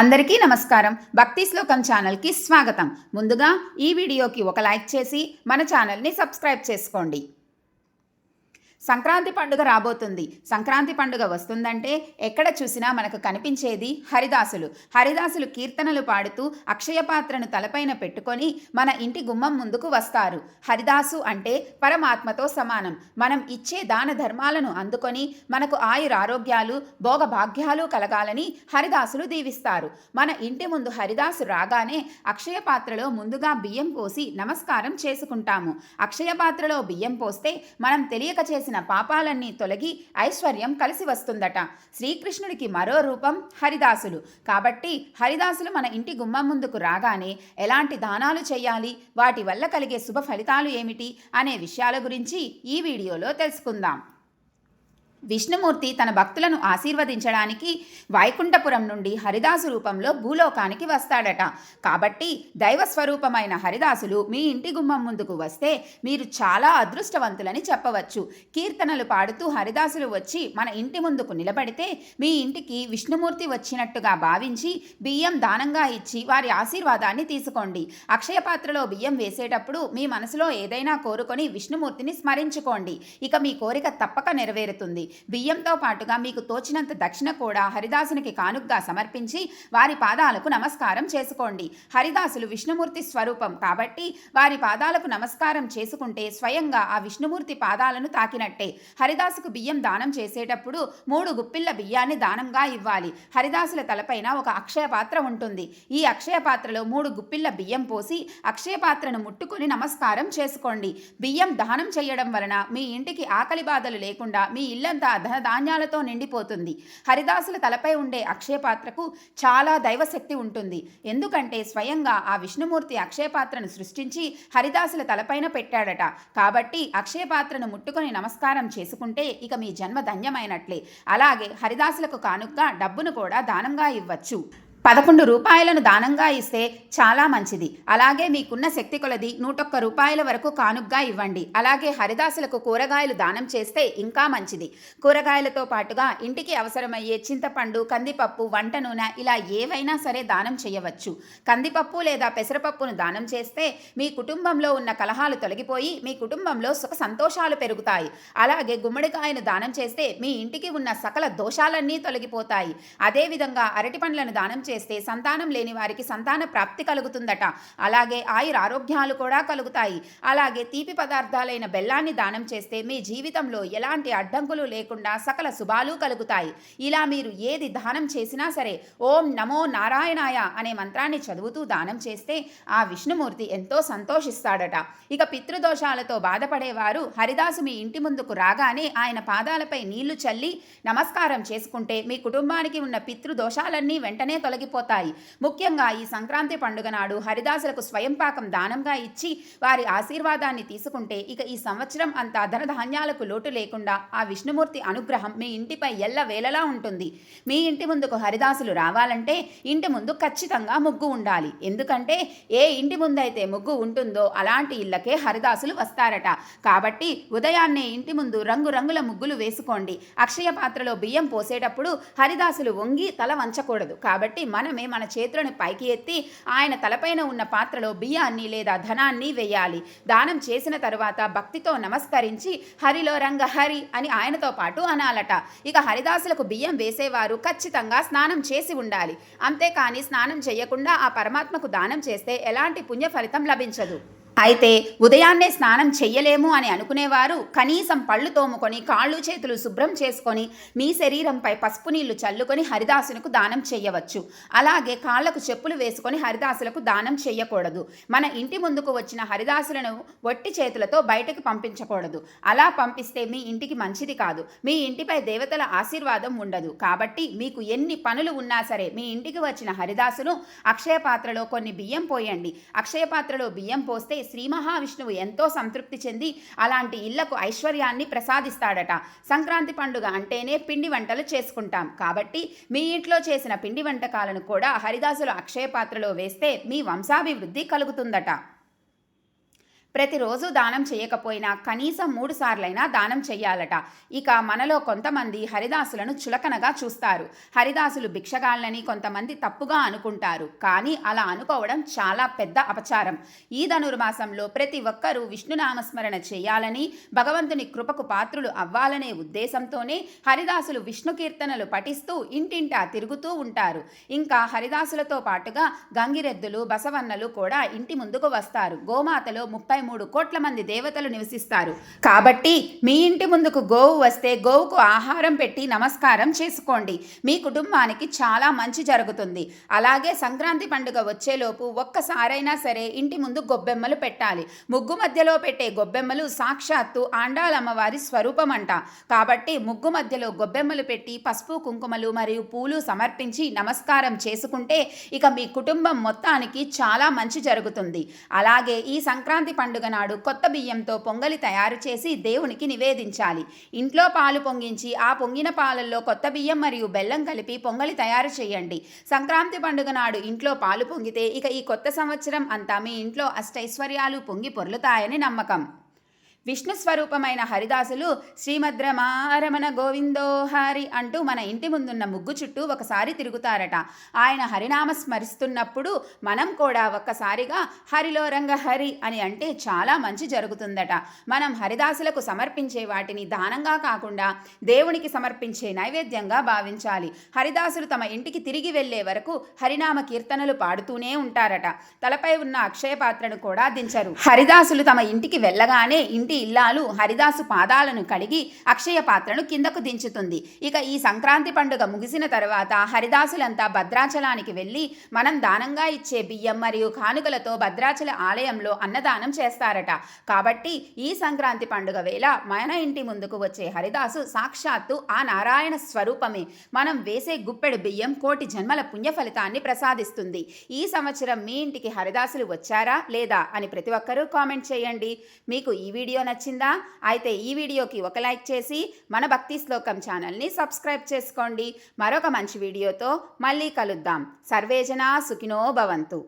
అందరికీ నమస్కారం. భక్తి శ్లోకం ఛానల్కి స్వాగతం. ముందుగా ఈ వీడియోకి ఒక లైక్ చేసి మన ఛానల్ని సబ్స్క్రైబ్ చేసుకోండి. సంక్రాంతి పండుగ రాబోతుంది. సంక్రాంతి పండుగ వస్తుందంటే ఎక్కడ చూసినా మనకు కనిపించేది హరిదాసులు. హరిదాసులు కీర్తనలు పాడుతూ అక్షయ పాత్రను తలపైన పెట్టుకొని మన ఇంటి గుమ్మం ముందుకు వస్తారు. హరిదాసు అంటే పరమాత్మతో సమానం. మనం ఇచ్చే దాన ధర్మాలను అందుకొని మనకు ఆయురారోగ్యాలు భోగభాగ్యాలు కలగాలని హరిదాసులు దీవిస్తారు. మన ఇంటి ముందు హరిదాసు రాగానే అక్షయ పాత్రలో ముందుగా బియ్యం పోసి నమస్కారం చేసుకుంటాము. అక్షయ పాత్రలో బియ్యం పోస్తే మనం తెలియక చేసిన పాపాలన్నీ తొలగి ఐశ్వర్యం కలిసి వస్తుందట. శ్రీకృష్ణుడికి మరో రూపం హరిదాసులు. కాబట్టి హరిదాసులు మన ఇంటి గుమ్మం ముందుకు రాగానే ఎలాంటి దానాలు చేయాలి? వాటి వల్ల కలిగే శుభ ఫలితాలు ఏమిటి? అనే విషయాల గురించి ఈ వీడియోలో తెలుసుకుందాం. విష్ణుమూర్తి తన భక్తులను ఆశీర్వదించడానికి వైకుంఠపురం నుండి హరిదాసు రూపంలో భూలోకానికి వస్తాడట. కాబట్టి దైవ స్వరూపమైన హరిదాసులు మీ ఇంటి గుమ్మం ముందుకు వస్తే మీరు చాలా అదృష్టవంతులని చెప్పవచ్చు. కీర్తనలు పాడుతూ హరిదాసులు వచ్చి మన ఇంటి ముందుకు నిలబడితే మీ ఇంటికి విష్ణుమూర్తి వచ్చినట్టుగా భావించి బియ్యం దానంగా ఇచ్చి వారి ఆశీర్వాదాన్ని తీసుకోండి. అక్షయ పాత్రలో బియ్యం వేసేటప్పుడు మీ మనసులో ఏదైనా కోరుకొని విష్ణుమూర్తిని స్మరించుకోండి. ఇక మీ కోరిక తప్పక నెరవేరుతుంది. బియ్యంతో పాటుగా మీకు తోచినంత దక్షిణ కూడా హరిదాసునికి కానుగ్గా సమర్పించి వారి పాదాలకు నమస్కారం చేసుకోండి. హరిదాసులు విష్ణుమూర్తి స్వరూపం కాబట్టి వారి పాదాలకు నమస్కారం చేసుకుంటే స్వయంగా ఆ విష్ణుమూర్తి పాదాలను తాకినట్టే. హరిదాసుకు బియ్యం దానం చేసేటప్పుడు మూడు గుప్పిళ్ళ బియ్యాన్ని దానంగా ఇవ్వాలి. హరిదాసుల తలపైన ఒక అక్షయ పాత్ర ఉంటుంది. ఈ అక్షయ పాత్రలో మూడు గుప్పిళ్ళ బియ్యం పోసి అక్షయ పాత్రను ముట్టుకొని నమస్కారం చేసుకోండి. బియ్యం దానం చేయడం వలన మీ ఇంటికి ఆకలి బాధలు లేకుండా మీ ఇల్లంతా ధన ధాన్యాలతో నిండిపోతుంది. హరిదాసుల తలపై ఉండే అక్షయపాత్రకు చాలా దైవశక్తి ఉంటుంది. ఎందుకంటే స్వయంగా ఆ విష్ణుమూర్తి అక్షయపాత్రను సృష్టించి హరిదాసుల తలపైన పెట్టాడట. కాబట్టి అక్షయపాత్రను ముట్టుకొని నమస్కారం చేసుకుంటే ఇక మీ జన్మ ధన్యమైనట్లే. అలాగే హరిదాసులకు కానుగ్గా డబ్బును కూడా దానంగా ఇవ్వచ్చు. పదకొండు రూపాయలను దానంగా ఇస్తే చాలా మంచిది. అలాగే మీకున్న శక్తి కొలది నూటొక్క రూపాయల వరకు కానుగ్గా ఇవ్వండి. అలాగే హరిదాసులకు కూరగాయలు దానం చేస్తే ఇంకా మంచిది. కూరగాయలతో పాటుగా ఇంటికి అవసరమయ్యే చింతపండు కందిపప్పు వంట నూనె ఇలా ఏవైనా సరే దానం చేయవచ్చు. కందిపప్పు లేదా పెసరపప్పును దానం చేస్తే మీ కుటుంబంలో ఉన్న కలహాలు తొలగిపోయి మీ కుటుంబంలో సుఖ సంతోషాలు పెరుగుతాయి. అలాగే గుమ్మడికాయను దానం చేస్తే మీ ఇంటికి ఉన్న సకల దోషాలన్నీ తొలగిపోతాయి. అదేవిధంగా అరటి పండ్లను దానం చేస్తే సంతానం లేని వారికి సంతాన ప్రాప్తి కలుగుతుందట. అలాగే ఆయుర ఆరోగ్యాలు కూడా కలుగుతాయి. అలాగే తీపి పదార్థాలైన బెల్లాన్ని దానం చేస్తే మీ జీవితంలో ఎలాంటి అడ్డంకులు లేకుండా సకల శుభాలు కలుగుతాయి. ఇలా మీరు ఏది దానం చేసినా సరే ఓం నమో నారాయణాయ అనే మంత్రాన్ని చదువుతూ దానం చేస్తే ఆ విష్ణుమూర్తి ఎంతో సంతోషిస్తాడట. ఇక పితృదోషాలతో బాధపడేవారు హరిదాసు మీ ఇంటి ముందుకు రాగానే ఆయన పాదాలపై నీళ్ళు చల్లి నమస్కారం చేసుకుంటే మీ కుటుంబానికి ఉన్న పితృదోషాలన్నీ వెంటనే తొలగి తొలగిపోతాయి ముఖ్యంగా ఈ సంక్రాంతి పండుగ నాడు హరిదాసులకు స్వయం పాకం దానంగా ఇచ్చి వారి ఆశీర్వాదాన్ని తీసుకుంటే ఇక ఈ సంవత్సరం అంతా ధనధాన్యాలకు లోటు లేకుండా ఆ విష్ణుమూర్తి అనుగ్రహం మీ ఇంటిపై ఎల్ల వేలలా ఉంటుంది. మీ ఇంటి ముందుకు హరిదాసులు రావాలంటే ఇంటి ముందు ఖచ్చితంగా ముగ్గు ఉండాలి. ఎందుకంటే ఏ ఇంటి ముందైతే ముగ్గు ఉంటుందో అలాంటి ఇళ్ళకే హరిదాసులు వస్తారట. కాబట్టి ఉదయాన్నే ఇంటి ముందు రంగురంగుల ముగ్గులు వేసుకోండి. అక్షయ పాత్రలో బియ్యం పోసేటప్పుడు హరిదాసులు వంగి తల వంచకూడదు. కాబట్టి మనమే మన చేతులను పైకి ఎత్తి ఆయన తలపైన ఉన్న పాత్రలో బియ్యాన్ని లేదా ధనాన్ని వేయాలి. దానం చేసిన తరువాత భక్తితో నమస్కరించి హరిలో రంగ హరి అని ఆయనతో పాటు అనాలట. ఇక హరిదాసులకు బియ్యం వేసేవారు ఖచ్చితంగా స్నానం చేసి ఉండాలి. అంతేకాని స్నానం చేయకుండా ఆ పరమాత్మకు దానం చేస్తే ఎలాంటి పుణ్య ఫలితం లభించదు. అయితే ఉదయాన్నే స్నానం చెయ్యలేము అని అనుకునేవారు. కనీసం పళ్ళు తోముకొని కాళ్ళు చేతులు శుభ్రం చేసుకొని మీ శరీరంపై పసుపు నీళ్ళు చల్లుకొని హరిదాసులకు దానం చెయ్యవచ్చు. అలాగే కాళ్ళకు చెప్పులు వేసుకొని హరిదాసులకు దానం చెయ్యకూడదు. మన ఇంటి ముందుకు వచ్చిన హరిదాసులను వట్టి చేతులతో బయటకు పంపించకూడదు. అలా పంపిస్తే మీ ఇంటికి మంచిది కాదు. మీ ఇంటిపై దేవతల ఆశీర్వాదం ఉండదు. కాబట్టి మీకు ఎన్ని పనులు ఉన్నా సరే మీ ఇంటికి వచ్చిన హరిదాసును అక్షయ పాత్రలో కొన్ని బియ్యం పోయండి. అక్షయ పాత్రలో బియ్యం పోస్తే శ్రీ మహావిష్ణువు ఎంతో సంతృప్తి చెంది అలాంటి ఇళ్ళకు ఐశ్వర్యాన్ని ప్రసాదిస్తాడట. సంక్రాంతి పండుగ అంటేనే పిండి వంటలు చేసుకుంటాం. కాబట్టి మీ ఇంట్లో చేసిన పిండి వంటకాలను కూడా హరిదాసుల అక్షయ పాత్రలో వేస్తే మీ వంశాభివృద్ధి కలుగుతుందట. ప్రతిరోజు దానం చేయకపోయినా కనీసం మూడు సార్లైనా దానం చెయ్యాలట. ఇక మనలో కొంతమంది హరిదాసులను చులకనగా చూస్తారు. హరిదాసులు భిక్షగాళ్ళని కొంతమంది తప్పుగా అనుకుంటారు. కానీ అలా అనుకోవడం చాలా పెద్ద అపచారం. ఈ ధనుర్మాసంలో ప్రతి ఒక్కరూ విష్ణునామస్మరణ చేయాలని భగవంతుని కృపకు పాత్రులు అవ్వాలనే ఉద్దేశంతోనే హరిదాసులు విష్ణు కీర్తనలు పఠిస్తూ ఇంటింటా తిరుగుతూ ఉంటారు. ఇంకా హరిదాసులతో పాటుగా గంగిరెద్దులు బసవన్నలు కూడా ఇంటి ముందుకు వస్తారు. గోమాతలో ముప్పై మూడు కోట్ల మంది దేవతలు నివసిస్తారు. కాబట్టి మీ ఇంటి ముందుకు గోవు వస్తే గోవుకు ఆహారం పెట్టి నమస్కారం చేసుకోండి. మీ కుటుంబానికి చాలా మంచి జరుగుతుంది. అలాగే సంక్రాంతి పండుగ వచ్చేలోపు ఒక్కసారైనా సరే ఇంటి ముందు గొబ్బెమ్మలు పెట్టాలి. ముగ్గు మధ్యలో పెట్టే గొబ్బెమ్మలు సాక్షాత్తు ఆండాలమ్మవారి స్వరూపం అంట కాబట్టి ముగ్గు మధ్యలో గొబ్బెమ్మలు పెట్టి పసుపు కుంకుమలు మరియు పూలు సమర్పించి నమస్కారం చేసుకుంటే ఇక మీ కుటుంబం మొత్తానికి చాలా మంచి జరుగుతుంది. అలాగే ఈ సంక్రాంతి పండుగ నాడు కొత్త బియ్యంతో పొంగలి తయారు చేసి దేవునికి నివేదించాలి. ఇంట్లో పాలు పొంగించి ఆ పొంగిన పాలల్లో కొత్త బియ్యం మరియు బెల్లం కలిపి పొంగలి తయారు చేయండి. సంక్రాంతి పండుగ నాడు ఇంట్లో పాలు పొంగితే ఇక ఈ కొత్త సంవత్సరం అంతా మీ ఇంట్లో అష్టైశ్వర్యాలు పొంగి పొర్లుతాయని నమ్మకం. విష్ణు స్వరూపమైన హరిదాసులు శ్రీమద్రమారమణ గోవిందో హరి అంటూ మన ఇంటి ముందున్న ముగ్గు చుట్టూ ఒకసారి తిరుగుతారట. ఆయన హరినామ స్మరిస్తున్నప్పుడు మనం కూడా ఒక్కసారిగా హరిలో రంగ హరి అని అంటే చాలా మంచి జరుగుతుందట. మనం హరిదాసులకు సమర్పించే వాటిని దానంగా కాకుండా దేవునికి సమర్పించే నైవేద్యంగా భావించాలి. హరిదాసులు తమ ఇంటికి తిరిగి వెళ్ళే వరకు హరినామ కీర్తనలు పాడుతూనే ఉంటారట. తలపై ఉన్న అక్షయ పాత్రను కూడా దించరు. హరిదాసులు తమ ఇంటికి వెళ్ళగానే ఇంటి ఇల్లాలు హరిదాసు పాదాలను కడిగి అక్షయ పాత్రను కిందకు దించుతుంది. ఇక ఈ సంక్రాంతి పండుగ ముగిసిన తర్వాత హరిదాసులంతా భద్రాచలానికి వెళ్ళి మనం దానంగా ఇచ్చే బియ్యం మరియు కానుకలతో భద్రాచల ఆలయంలో అన్నదానం చేస్తారట. కాబట్టి ఈ సంక్రాంతి పండుగ వేళ మన ఇంటి ముందుకు వచ్చే హరిదాసు సాక్షాత్తు ఆ నారాయణ స్వరూపమే. మనం వేసే గుప్పెడు బియ్యం కోటి జన్మల పుణ్య ఫలితాన్ని ప్రసాదిస్తుంది. ఈ సంవత్సరం మీ ఇంటికి హరిదాసులు వచ్చారా లేదా అని ప్రతి ఒక్కరూ కామెంట్ చేయండి. మీకు ఈ వీడియో నచ్చిందా? అయితే ఈ వీడియోకి ఒక లైక్ చేసి మన భక్తి శ్లోకం ఛానల్ని సబ్స్క్రైబ్ చేసుకోండి. మరొక మంచి వీడియోతో మళ్ళీ కలుద్దాం. సర్వేజన సుఖినో భవంతు.